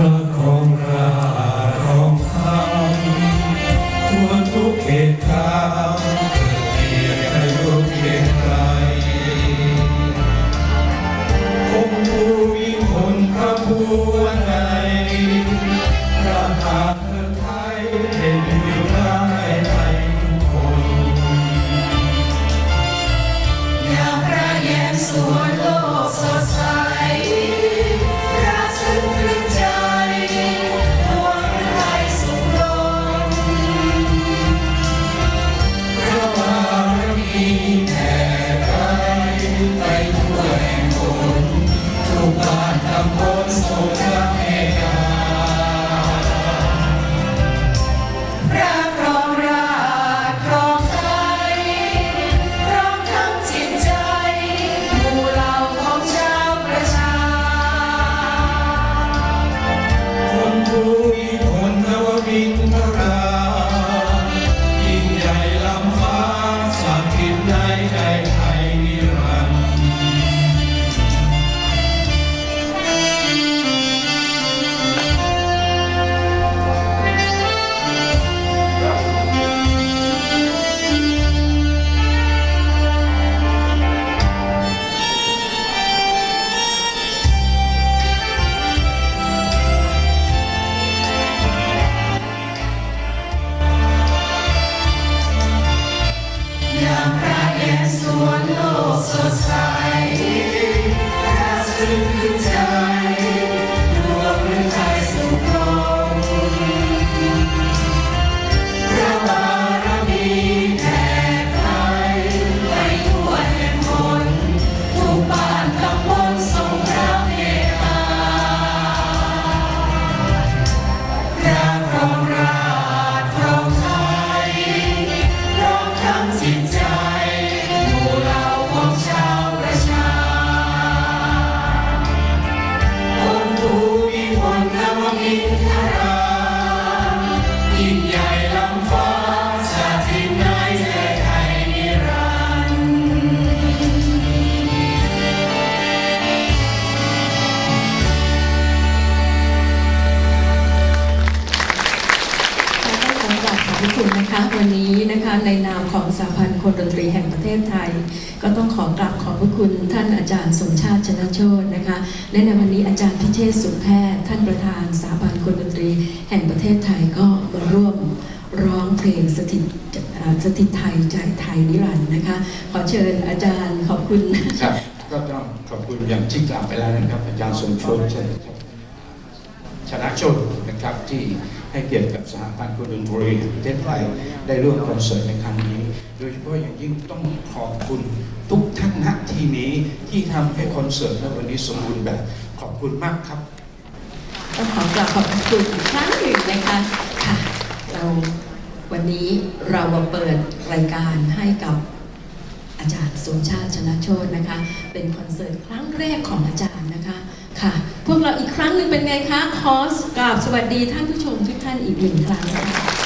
ระของราของธรรมทั่วทุกเหตุการ์เกียรติอายุเกียรติไองค์ผู้มีผลพระผู้วันใดพระธาตุไทยเห็น มี ในใจ พระคุณนะคะ วันนี้นะคะในนามของสาพันธ์คนดนตรีแห่งประเทศไทย ก็ต้องขอกราบขอบพระคุณท่านอาจารย์สมชาติชนะโชตนะคะ และในวันนี้อาจารย์พิเชษสุแพทย์ท่านประธานสาพันธ์คนดนตรีแห่งประเทศไทยก็มาร่วมร้องเพลงสถิตสถิตไทยใจไทยนิรันดร์นะคะ ขอเชิญอาจารย์ขอบคุณครับก็ต้องขอบคุณอย่างที่กล่าวไปแล้วนะครับ อาจารย์สมโชคชนะครับ ชนะชคนะครับที่ให้เกียรติกับสหพันธ์คนดนตรีแห่งประเทศไทยได้ร่วมคอนเสิร์ตในครั้งนี้ โดยเฉพาะอย่างยิ่งต้องขอบคุณทุกท่านณที่นี้ที่ทำให้คอนเสิร์ตในวันนี้สมบูรณ์แบบขอบคุณมากครับต้องขอกราบขอบคุณอีกครั้งหนึ่งนะคะค่ะเราวันนี้เรามาเปิดรายการให้กับอาจารย์สมชาติชนะโชตนะคะ เป็นคอนเสิร์ตครั้งแรกของอาจารย์นะคะค่ะ พวกเราอีกครั้งหนึ่งเป็นไงคะ คอสกราบสวัสดีท่านผู้ชมทุกท่านอีกหนึ่งครั้ง